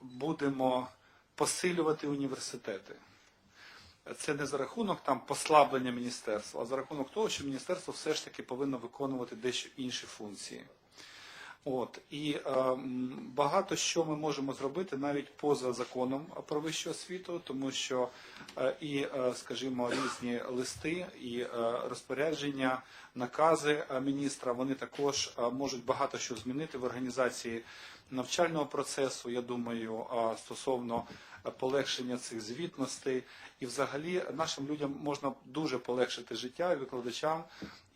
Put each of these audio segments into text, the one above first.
будемо посилювати університети. Це не за рахунок там послаблення міністерства, а за рахунок того, що міністерство все ж таки повинно виконувати дещо інші функції. От і е, багато що ми можемо зробити навіть поза законом про вищу освіту, тому що е, і, е, скажімо, різні листи і е, розпорядження, накази е, міністра вони також е, можуть багато що змінити в організації навчального процесу. Я думаю, стосовно полегшення цих звітностей, і взагалі нашим людям можна дуже полегшити життя і викладачам,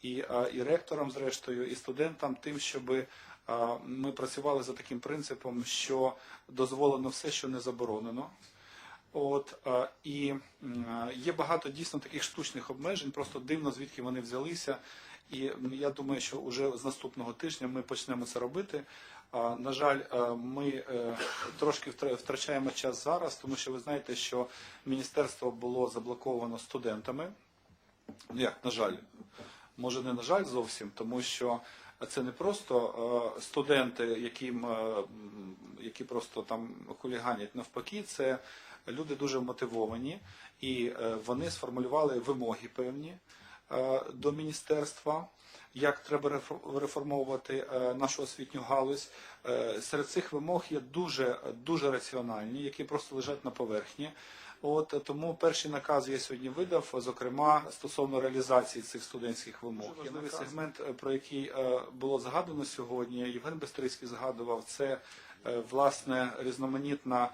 і, і ректорам, зрештою, і студентам, тим, щоби Ми працювали за таким принципом, що дозволено все, що не заборонено. От і є багато дійсно таких штучних обмежень, просто дивно звідки вони взялися. І я думаю, що вже з наступного тижня ми почнемо це робити. На жаль, ми е, трошки втра- втрачаємо час зараз, тому що ви знаєте, що міністерство було заблоковано студентами. Ну, Як, на жаль, може не на жаль зовсім, тому що це не просто е, студенти, яким, е, які просто там хуліганять. Навпаки, це люди дуже мотивовані, і е, вони сформулювали вимоги певні до міністерства, як треба рефо- реформовувати е, нашу освітню галузь. Е, Серед цих вимог є дуже, дуже раціональні, які просто лежать на поверхні. От тому перший наказ я сьогодні видав, зокрема стосовно реалізації цих студентських вимог. Є важливий сегмент, е, про який е, було згадано сьогодні. Євген Бестрицький згадував це е, власне різноманітна е,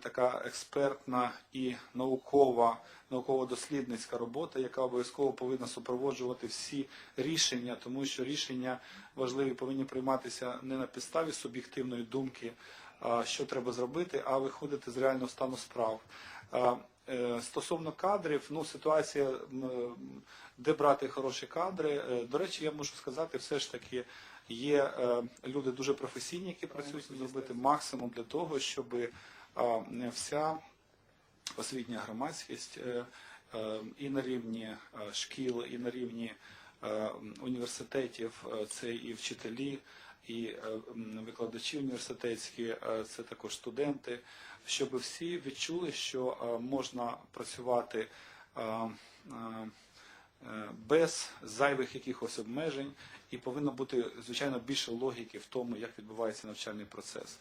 така експертна і наукова, науково-дослідницька робота, яка обов'язково повинна супроводжувати всі рішення, тому що рішення важливі повинні прийматися не на підставі суб'єктивної думки, що треба зробити, а виходити з реального стану справ. Е, Стосовно кадрів, ну ситуація, де брати хороші кадри. Е, До речі, я можу сказати, все ж таки є е, люди дуже професійні, які працюють зробити максимум для того, щоб вся освітня громадськість е, е, і на рівні е, шкіл, і на рівні е, університетів, е, це і вчителі, і е, викладачі університетські, е, це також студенти, щоб всі відчули, що е, можна працювати е, е, е, без зайвих якихось обмежень, і повинно бути звичайно більше логіки в тому, як відбувається навчальний процес.